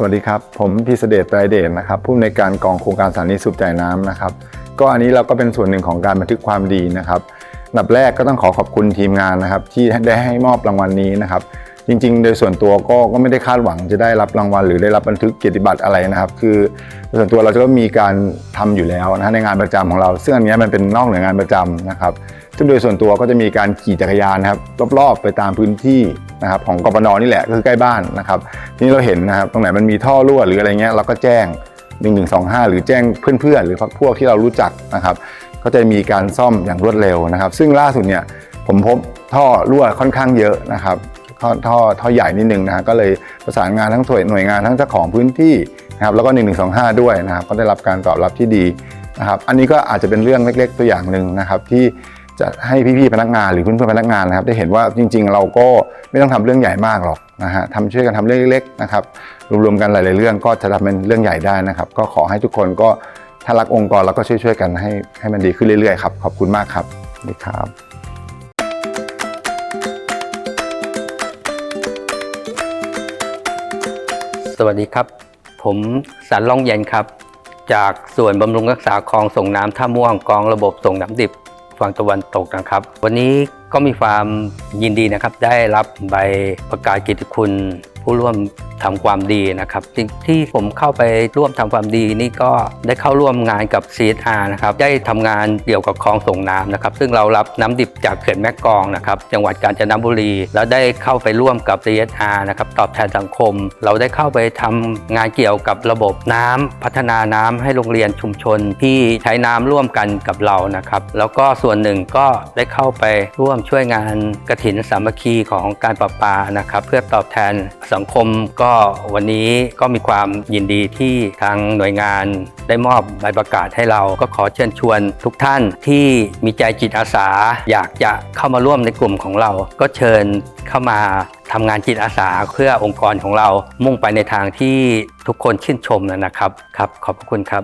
สวัสดีครับ ผมพิเสเดชไตรเดชนะครับผู้อำนวยการกองโครงการสถานีสูบจ่ายน้ำนะครับ ก็อันนี้เราก็เป็นส่วนหนึ่งของการบันทึกความดีนะครับดับแรกก็ต้องขอขอบคุณทีมงานนะครับ ที่ได้ให้มอบรางวัลนี้นะครับ จริงๆ โดยส่วนตัวก็ก็ไม่ได้คาดหวังจะได้รับรางวัล หรือได้รับบันทึกเกียรติบัตรอะไรนะครับ คือโดยส่วนตัวเราจะก็มีการทำอยู่แล้วนะในงานประจำของเรา ซึ่งอันนี้มันเป็นนอกเหนืองานประจำนะครับ ซึ่งโดยส่วนตัวก็จะมีการขี่จักรยานนะครับรอบๆ ไปตามพื้นที่นะครับของกปนนี่แหละก็คือใกล้บ้านนะครับทีนี้เราเห็นนะครับตรงไหนมันมีท่อรั่วหรืออะไรเงี้ยเราก็แจ้ง 1125 หรือแจ้งเพื่อนๆ หรือพวกพวกที่เรารู้จักนะครับก็จะมีการซ่อมอย่างรวดเร็วนะครับ ซึ่งล่าสุดเนี่ยผมพบท่อรั่วค่อนข้างเยอะนะครับท่อท่อท่อใหญ่นิดนึงนะฮะก็เลยประสานงานทั้งหน่วยงานทั้งเจ้าของพื้นที่นะครับแล้วก็ 1125 ด้วยนะครับก็ได้รับการตอบรับที่ดีนะครับอันนี้ก็อาจจะเป็นเรื่องเล็ก ๆ ตัวอย่างหนึ่งนะครับที่ จะให้พี่ๆพนักงานหรือเพื่อนๆพนักงานนะครับ ได้เห็นว่าจริง ๆ เราก็ไม่ต้องทำเรื่องใหญ่มากหรอกนะฮะทำช่วยกันทำเรื่องเล็กๆนะครับรวมๆกันหลายๆเรื่องก็จะทำเป็นเรื่องใหญ่ได้นะครับ ก็ขอให้ทุกคนก็ถ้ารักองค์กรแล้วก็ช่วยๆกันให้ให้มันดีขึ้นเรื่อยๆครับขอบคุณมากครับสวัสดีครับสวัสดีครับ ผมสันล่องเย็นครับ จากส่วนบำรุงรักษาคลองส่งน้ำท่าม่วงกองระบบส่งน้ำดิบ ฝั่งตะวันตกนะครับ วันนี้ก็มีความยินดีนะครับ ได้รับใบประกาศกิตติคุณผู้ร่วม ทำความดีนะครับที่ผมเข้าไปร่วมทำความดีนี่ก็ได้เข้าร่วมงานกับ CSR นะครับได้ทำงานเกี่ยวกับคลองส่งน้ำนะครับซึ่งเรารับน้ำดิบจากเขื่อนแม่กองนะครับจังหวัดกาญจนบุรี แล้วได้เข้าไปร่วมกับ CSR นะครับตอบแทนสังคม เราได้เข้าไปทำงานเกี่ยวกับระบบน้ำพัฒนาน้ำให้โรงเรียนชุมชนที่ใช้น้ำร่วมกันกับเรานะครับแล้วก็ส่วนหนึ่งก็ได้เข้าไปร่วมช่วยงานกระถินสามัคคีของการประปานะครับเพื่อตอบแทนสังคมก็ก็วันนี้ก็มีความยินดีที่ทางหน่วยงานได้มอบใบประกาศให้เราก็ขอเชิญชวนทุกท่านที่มีใจจิตอาสา อยากจะเข้ามาร่วมในกลุ่มของเรา ก็เชิญเข้ามาทำงานจิตอาสาเพื่อองค์กรของเรามุ่งไปในทางที่ทุกคนชื่นชมนะครับครับ ขอบพระคุณครับ